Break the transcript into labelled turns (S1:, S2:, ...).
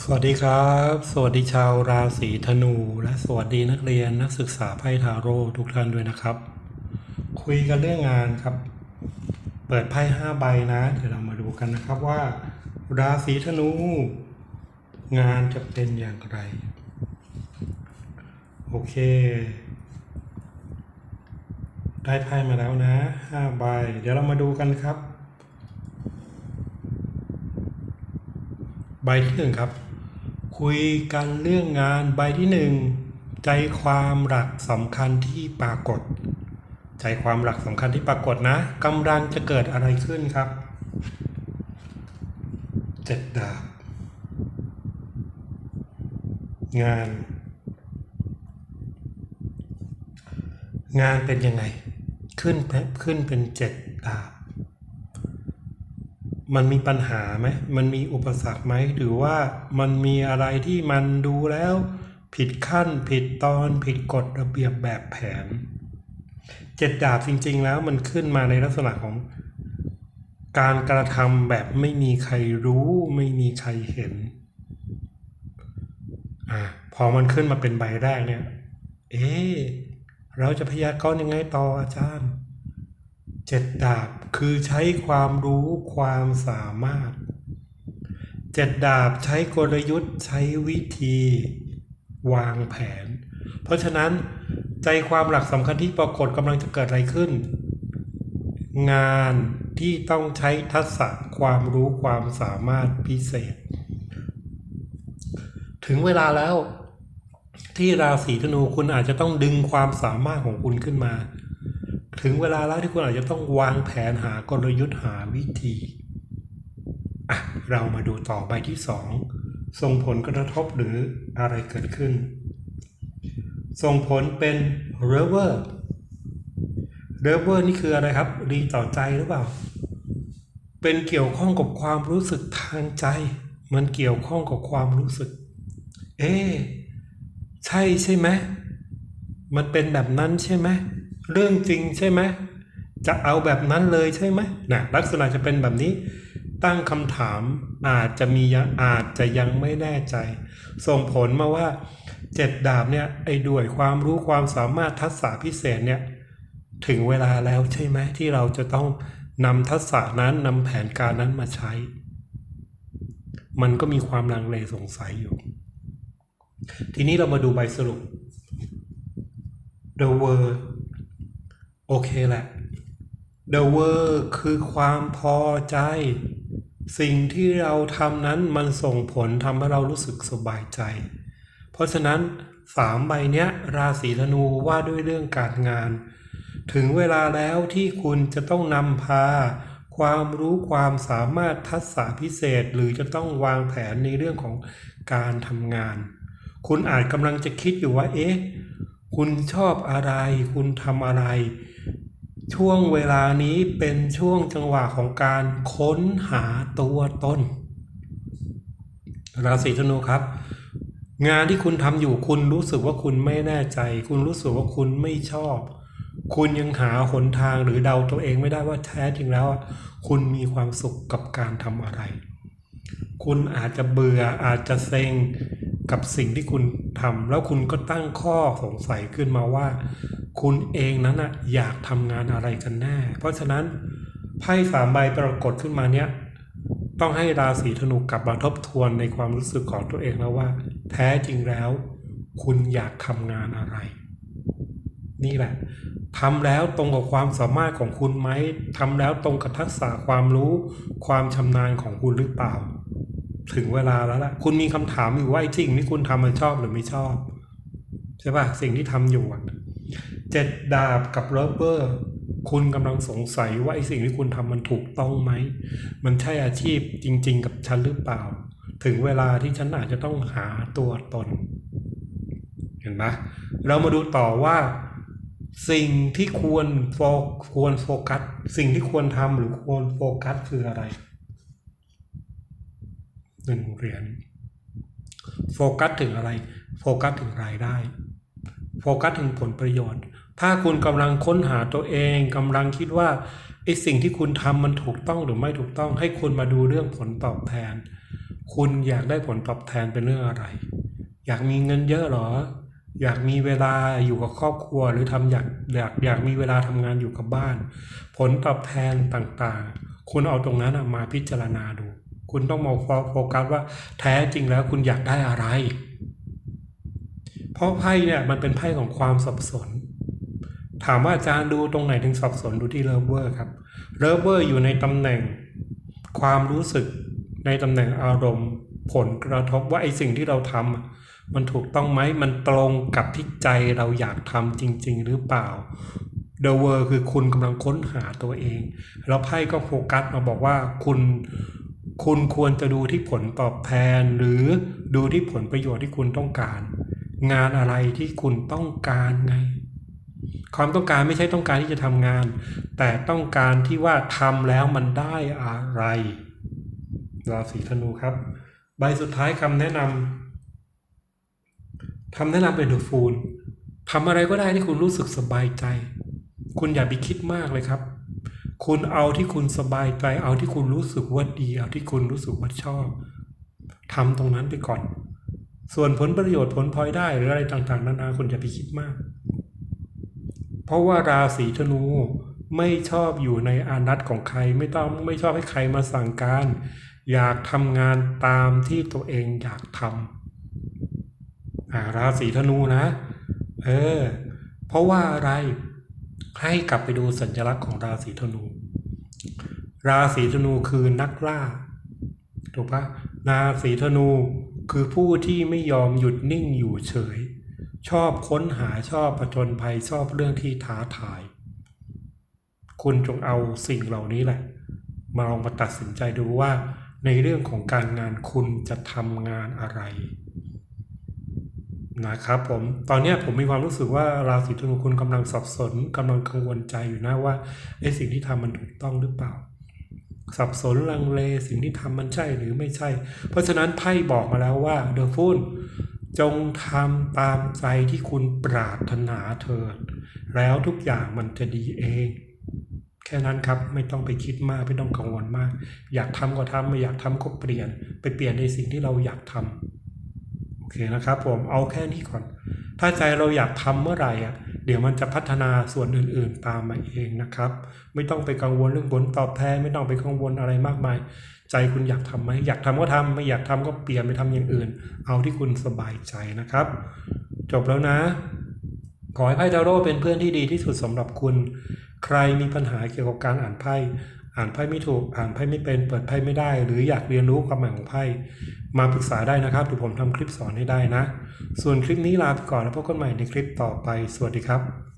S1: สวัสดีครับ สวัสดีชาวราศีธนู และสวัสดีนักเรียนนักศึกษาไพ่ทาโร่ทุกท่านด้วยนะครับ คุยกันเรื่องงานครับ เปิดไพ่ห้าใบนะ เดี๋ยวเรามาดูกันนะครับว่า ราศีธนู งานจะเป็นอย่างไร โอเค ได้ไพ่มาแล้วนะห้าใบ เดี๋ยวเรามาดูกันครับ ใบที่หนึ่งครับ คุยกันเรื่องงานใบที่หนึ่งใจความหลักสำคัญที่ปรากฏ ใจความหลักสำคัญที่ปรากฏนะกำลังจะเกิดอะไรขึ้นครับเจ็ดดาบ งาน งานเป็นยังไง ขึ้นเป็นขึ้นเป็นเจ็ดดาบ มันมีปัญหาไหมมันมีอุปสรรคไหมหรือว่ามันมีอะไรที่มันดูแล้ว ผิดขั้น ผิดตอนผิดกฎระเบียบแบบแผนเจ็ดดาบจริง ๆ แล้วมันขึ้นมาในลักษณะของการกระทำแบบไม่มีใครรู้ไม่มีใครเห็นอ่าพอมันขึ้นมาเป็นใบแรกเนี่ย เอ๊เราจะพยากรณ์ยังไงต่ออาจารย์ เจ็ดดาบคือใช้ความรู้ความสามารถเจ็ดดาบใช้กลยุทธ์ใช้วิธี วางแผน เพราะฉะนั้นใจความหลักสำคัญที่ปรากฏกำลังจะเกิดอะไรขึ้น งานที่ต้องใช้ทักษะความรู้ความสามารถพิเศษ ถึงเวลาแล้วที่ราศีธนูคุณอาจจะต้องดึงความสามารถของคุณขึ้นมา ถึงเวลาแล้วที่คุณอาจจะต้องวางแผนหากลยุทธ์หาวิธีอะเรามาดูต่อใบที่สองส่งผลกระทบหรืออะไรเกิดขึ้น ส่งผลเป็น r e v e r r e v e r นี่คืออะไรครับ ดีต่อใจหรือเปล่า เป็นเกี่ยวข้องกับความรู้สึกทางใจ มันเกี่ยวข้องกับความรู้สึก เอ๊ใช่ใช่ไหมมันเป็นแบบนั้นใช่ไหม เรื่องจริงใช่ไหมจะเอาแบบนั้นเลยใช่ไหมนะลักษณะจะเป็นแบบนี้ ตั้งคำถามอาจจะมีอาจจะยังไม่แน่ใจ ส่งผลมาว่าเจ็ดดาบเนี่ยไอ้ด้วยความรู้ความสามารถทักษะพิเศษเนี่ยถึงเวลาแล้วใช่ไหมที่เราจะต้องนำทักษะนั้นนำแผนการนั้นมาใช้ มันก็มีความลังเลสงสัยอยู่ ทีนี้เรามาดูใบสรุป The word โอเคแหละ The word คือความพอใจ สิ่งที่เราทำนั้นมันส่งผลทำให้เรารู้สึกสบายใจ เพราะฉะนั้นสามใบเนี้ย ราศีธนูว่าด้วยเรื่องการงาน ถึงเวลาแล้วที่คุณจะต้องนำพา ความรู้ความสามารถทักษะพิเศษหรือจะต้องวางแผนในเรื่องของการทำงาน คุณอาจกำลังจะคิดอยู่ว่า เอ๊ะ คุณชอบอะไร คุณทำอะไร ช่วงเวลานี้เป็นช่วงจังหวะของการค้นหาตัวตนราศีธนูครับ งานที่คุณทำอยู่คุณรู้สึกว่าคุณไม่แน่ใจ คุณรู้สึกว่าคุณไม่ชอบ คุณยังหาหนทางหรือเดาตัวเองไม่ได้ว่าแท้จริงแล้ว คุณมีความสุขกับการทำอะไร คุณอาจจะเบื่ออาจจะเซ็ง กับสิ่งที่คุณทำแล้วคุณก็ตั้งข้อสงสัยขึ้นมาว่า คุณเองนั้นอะอยากทำงานอะไรกันแน่ เพราะฉะนั้นไพ่สามใบปรากฏขึ้นมาเนี้ยต้องให้ราศีธนูกลับมาทบทวนในความรู้สึกของตัวเองแล้วว่า แท้จริงแล้ว คุณอยากทำงานอะไร นี่แหละทำแล้วตรงกับความสามารถของคุณไหมทำแล้วตรงกับทักษะความรู้ ความชำนาญของคุณหรือเปล่า ถึงเวลาแล้วล่ะ คุณมีคำถามอยู่ว่าไอ้สิ่งที่คุณทำมันชอบหรือไม่ชอบ ใช่ป่ะสิ่งที่ทำอยู่เจ็ดดาบกับโรเบอร์ คุณกำลังสงสัยว่าไอ้สิ่งที่คุณทำมันถูกต้องไหม มันใช่อาชีพจริง ๆ กับฉันหรือเปล่า ถึงเวลาที่ฉันอาจจะต้องหาตัวตน เห็นไหมเรามาดูต่อว่าสิ่งที่ควรโฟควรโฟกัส สิ่งที่ควรทำหรือควรโฟกัสคืออะไร หนึ่งเหรียญโฟกัสถึงอะไร โฟกัสถึงรายได้ โฟกัสถึงผลประโยชน์ ถ้าคุณกำลังค้นหาตัวเองกำลังคิดว่าไอ้สิ่งที่คุณทำมันถูกต้องหรือไม่ถูกต้อง ให้คุณมาดูเรื่องผลตอบแทน คุณอยากได้ผลตอบแทนเป็นเรื่องอะไร อยากมีเงินเยอะหรอ อยากมีเวลาอยู่กับครอบครัว หรือทำอยากอยากอยากมีเวลาทำงานอยู่กับบ้าน ผลตอบแทนต่างๆ คุณเอาตรงนั้นมาพิจารณาดู คุณต้องมาโฟกัสว่าแท้จริงแล้วคุณอยากได้อะไร เพราะไพ่เนี่ยมันเป็นไพ่ของความสับสน ถามว่าอาจารย์ดูตรงไหนถึงสับสนดูที่เลิฟเวอร์ครับเลิฟเวอร์อยู่ในตำแหน่งความรู้สึกในตำแหน่งอารมณ์ ผลกระทบว่าไอ้สิ่งที่เราทำมันถูกต้องไหมมันตรงกับที่ใจเราอยากทำจริง ๆ หรือเปล่า The World คือคุณกำลังค้นหาตัวเอง แล้วไพ่ก็โฟกัสมาบอกว่าคุณ คุณควรจะดูที่ผลตอบแทนหรือดูที่ผลประโยชน์ที่คุณต้องการ งานอะไรที่คุณต้องการไง ความต้องการไม่ใช่ต้องการที่จะทำงาน แต่ต้องการที่ว่าทำแล้วมันได้อะไรราศีธนูครับ ใบสุดท้ายคำแนะนำคำแนะนำเป็นดูฟูลทำอะไรก็ได้ที่คุณรู้สึกสบายใจ คุณอย่าไปคิดมากเลยครับ คุณเอาที่คุณสบายใจ เอาที่คุณรู้สึกว่าดี เอาที่คุณรู้สึกว่าชอบทำตรงนั้นไปก่อน ส่วนผลประโยชน์ผลพลอยได้หรืออะไรต่างๆ นานาคุณอย่าไปคิดมาก เพราะว่าราศีธนูไม่ชอบอยู่ในอานัตของใคร ไม่ต้องไม่ชอบให้ใครมาสั่งการ อยากทำงานตามที่ตัวเองอยากทำาราศีธนูนะ เออ เพราะว่าอะไร ให้กลับไปดูสัญลักษณ์ของราศีธนู ราศีธนูคือนักล่า ถูกปะราศีธนูคือผู้ที่ไม่ยอมหยุดนิ่งอยู่เฉย ชอบค้นหาชอบผจญภัยชอบเรื่องที่ท้าทาย คุณจงเอาสิ่งเหล่านี้แหละ มาลองมาตัดสินใจดูว่าในเรื่องของการงานคุณจะทำงานอะไร นะครับผมตอนนี้ผมมีความรู้สึกว่าราศีธนูคุณกำลังสับสนกำลังกังวลใจอยู่นะว่าไอ้สิ่งที่ทำมันถูกต้องหรือเปล่า สับสนลังเลสิ่งที่ทำมันใช่หรือไม่ใช่ เพราะฉะนั้นไพ่บอกมาแล้วว่าเดอะฟูนจงทำตามใจที่คุณปรารถนาเถิด แล้วทุกอย่างมันจะดีเอง แค่นั้นครับไม่ต้องไปคิดมากไม่ต้องกังวลมาก อยากทำก็ทำไม่อยากทำก็เปลี่ยน ไปเปลี่ยนในสิ่งที่เราอยากทำ เคนะครับผมเอาแค่นี้ก่อน ถ้าใจเราอยากทำเมื่อไหร่อะเดี๋ยวมันจะพัฒนาส่วนอื่นๆตามมาเองนะครับ ไม่ต้องไปกังวลเรื่องผลตอบแทนไม่ต้องไปกังวลอะไรมากมาย ใจคุณอยากทำไหมอยากทำก็ทำไม่อยากทำก็เปลี่ยนไปทำอย่างอื่น เอาที่คุณสบายใจนะครับ จบแล้วนะ ขอให้ไพ่ทาโร่เป็นเพื่อนที่ดีที่สุดสำหรับคุณ ใครมีปัญหาเกี่ยวกับการอ่านไพ่อ่านไพ่ไม่ถูกอ่านไพ่ไม่เป็นเปิดไพ่ไม่ได้ หรืออยากเรียนรู้ความหมายของไพ่ มาปรึกษาได้นะครับเดี๋ยวผมทำคลิปสอนให้ได้นะ ส่วนคลิปนี้ลาไปก่อนแล้วพบกันใหม่ในคลิปต่อไป สวัสดีครับ